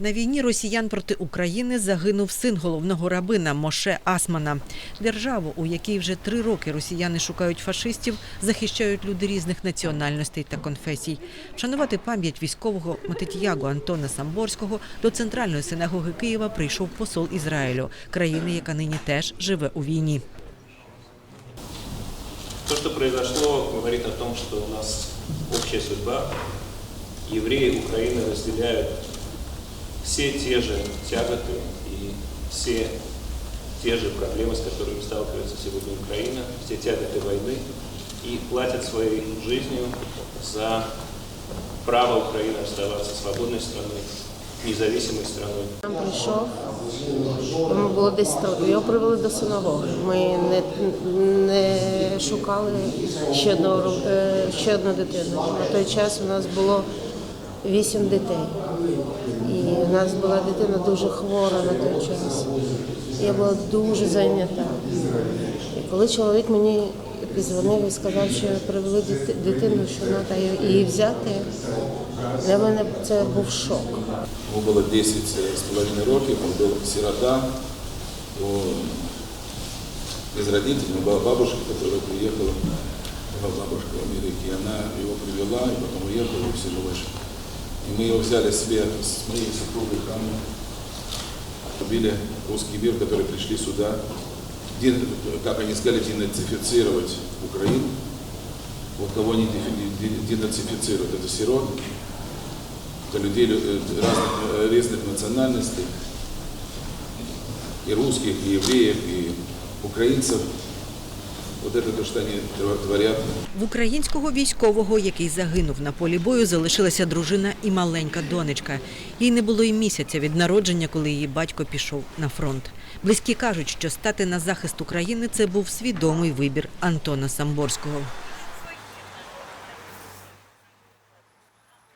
На війні росіян проти України загинув син головного рабина Моше Асмана. Державу, у якій вже три роки росіяни шукають фашистів, захищають люди різних національностей та конфесій. Вшанувати пам'ять військового Матитягу Антона Самборського до центральної синагоги Києва прийшов посол Ізраїлю, країни, яка нині теж живе у війні. То, что произошло, говорит о том, что у нас общая судьба. Евреи Украины разделяют все те же тяготы и все те же проблемы, с которыми сталкивается сегодня Украина, все тяготы войны, и платят своей жизнью за право Украины оставаться свободной страной, независимой страной. Нам прийшов, йому було десь то, його привели до синагоги. Ми не, не шукали ще одного, ру- е, ще одну дитину. На той час у нас було вісім дітей. І у нас була дитина дуже хвора на той час. Я була дуже зайнята. І коли чоловік мені підзвонив і сказав, що привели дитину, що треба її взяти, для мене це був шок. Йому було 10 з половиною років, він був сирота, без родителей, но была бабушка, которая приехала, бабушка в Америке, и она его привела, и потом уехала, и все живешь. И мы его взяли себе с моей супругой Ханной, убили русский мир, которые пришли сюда, как они сказали, денацифицировать Украину. Вот кого они денацифицируют, это сирот, это людей э, разных, э, разных национальностей, и русских, и евреев, и украинцев. Вот это що вони творять. В українського військового, який загинув на полі бою, залишилася дружина і маленька донечка. Їй не було й місяця від народження, коли її батько пішов на фронт. Близькі кажуть, що стати на захист України це був свідомий вибір Антона Самборського.